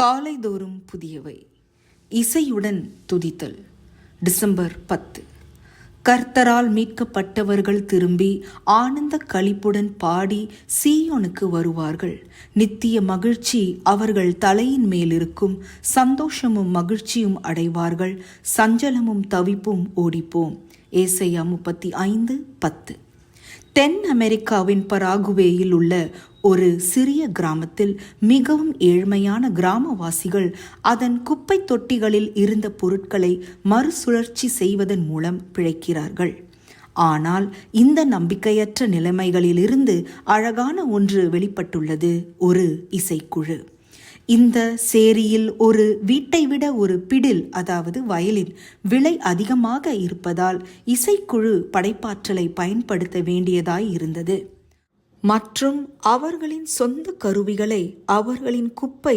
காலைதோறும் புதியவை. இசையுடன் துதித்தல். டிசம்பர் பத்து. கர்த்தரால் மீட்கப்பட்டவர்கள் திரும்பி ஆனந்த களிப்புடன் பாடி சீயோனுக்கு வருவார்கள். நித்திய மகிழ்ச்சி அவர்கள் தலையின் மேலிருக்கும் சந்தோஷமும் மகிழ்ச்சியும் அடைவார்கள். சஞ்சலமும் தவிப்பும் ஓடிப்போம். ஏசையா முப்பத்தி ஐந்து பத்து. தென் அமெரிக்காவின் பராகுவேயில் உள்ள ஒரு சிறிய கிராமத்தில் மிகவும் ஏழ்மையான கிராமவாசிகள் அதன் குப்பை தொட்டிகளில் இருந்த பொருட்களை மறுசுழற்சி செய்வதன் மூலம் பிழைக்கிறார்கள். ஆனால் இந்த நம்பிக்கையற்ற நிலைமைகளிலிருந்து அழகான ஒன்று வெளிப்பட்டுள்ளது ஒரு இசைக்குழு. இந்த சேரியில் ஒரு வீட்டை விட ஒரு பிடில் அதாவது வயலின் விலை அதிகமாக இருப்பதால் இசைக்குழு படைப்பாற்றலை பயன்படுத்த வேண்டியதாய் இருந்தது. மற்றும் அவர்களின் சொந்த கருவிகளை அவர்களின் குப்பை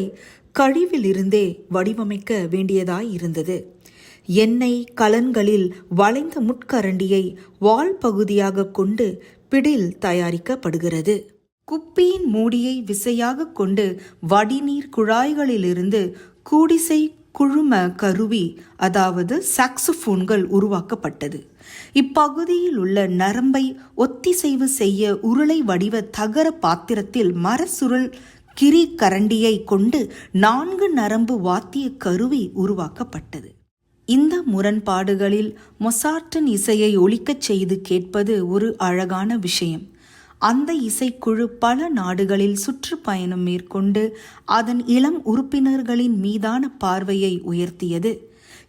கழிவிலிருந்தே வடிவமைக்க வேண்டியதாய் இருந்தது. எண்ணெய் கலன்களில் வளைந்த முட்கரண்டியை வால் பகுதியாக கொண்டு பிடில் தயாரிக்கப்படுகிறது. குப்பியின் மூடியை விசையாக கொண்டு வடிநீர் குழாய்களிலிருந்து கூடிசை குழும கருவி அதாவது சாக்ஸோஃபோன்கள் உருவாக்கப்பட்டது. இப்பகுதியில் உள்ள நரம்பை ஒத்திசைவு செய்ய உருளை வடிவ தகர பாத்திரத்தில் மரசுருள் கிரி கரண்டியை கொண்டு நான்கு நரம்பு வாத்திய கருவி உருவாக்கப்பட்டது. இந்த முரண்பாடுகளில் மொசார்டன் இசையை ஒலிக்கச் செய்து கேட்பது ஒரு அழகான விஷயம். அந்த இசைக்குழு பல நாடுகளில் சுற்றுப்பயணம் மேற்கொண்டு அதன் இளம் உறுப்பினர்களின் மீதான பார்வையை உயர்த்தியது.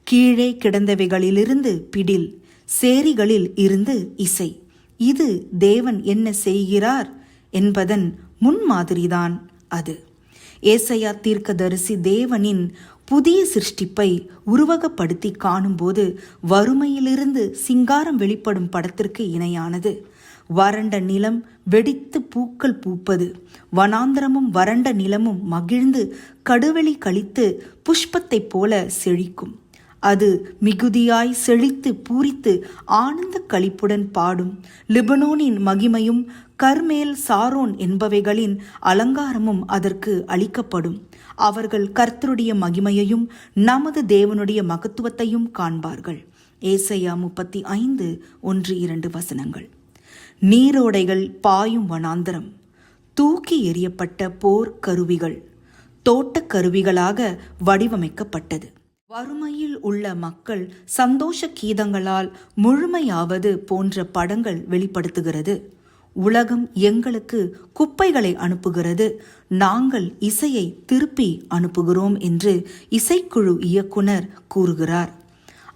கீழே கிடந்தவைகளிலிருந்து பிடில் சேரிகளில் இருந்து இசை. இது தேவன் என்ன செய்கிறார் என்பதன் முன்மாதிரிதான் அது. ஏசையா தீர்க்கதரிசி தேவனின் புதிய சிருஷ்டிப்பை உருவகப்படுத்தி காணும்போது வறுமையிலிருந்து சிங்காரம் வெளிப்படும் படத்திற்கு இணையானது. வறண்ட நிலம் வெடித்து பூக்கள் பூப்பது. வனாந்திரமும் வறண்ட நிலமும் மகிழ்ந்து கடுவெளி கழித்து புஷ்பத்தைப் போல செழிக்கும். அது மிகுதியாய் செழித்து பூரித்து ஆனந்த களிப்புடன் பாடும். லிபனோனின் மகிமையும் கர்மேல் சாரோன் என்பவைகளின் அலங்காரமும் அதற்கு அளிக்கப்படும். அவர்கள் கர்த்தருடைய மகிமையையும் நமது தேவனுடைய மகத்துவத்தையும் காண்பார்கள். ஏசையா முப்பத்தி ஐந்து ஒன்று இரண்டு வசனங்கள். நீரோடைகள் பாயும் வனாந்தரம். தூக்கி எறியப்பட்ட போர் கருவிகள் தோட்டக் கருவிகளாக வடிவமைக்கப்பட்டது. வறுமையில் உள்ள மக்கள் சந்தோஷ கீதங்களால் முழுமையாவது போன்ற படங்கள் வெளிப்படுத்துகிறது. உலகம் எங்களுக்கு குப்பைகளை அனுப்புகிறது. நாங்கள் இசையை திருப்பி அனுப்புகிறோம் என்று இசைக்குழு இயக்குனர் கூறுகிறார்.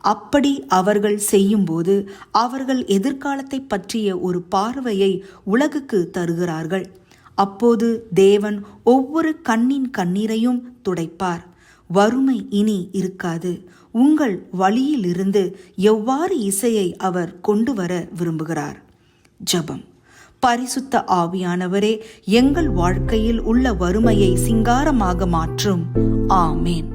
அப்படி அவர்கள் செய்யும்போது அவர்கள் எதிர்காலத்தை பற்றிய ஒரு பார்வையை உலகுக்கு தருகிறார்கள். அப்போது தேவன் ஒவ்வொரு கண்ணின் கண்ணீரையும் துடைப்பார். வறுமை இனி இருக்காது. உங்கள் வழியிலிருந்து எவ்வாறு இசையை அவர் கொண்டு வர விரும்புகிறார்? ஜபம். பரிசுத்த ஆவியானவரே எங்கள் வாழ்க்கையில் உள்ள வறுமையை சிங்காரமாக மாற்றும். ஆமேன்.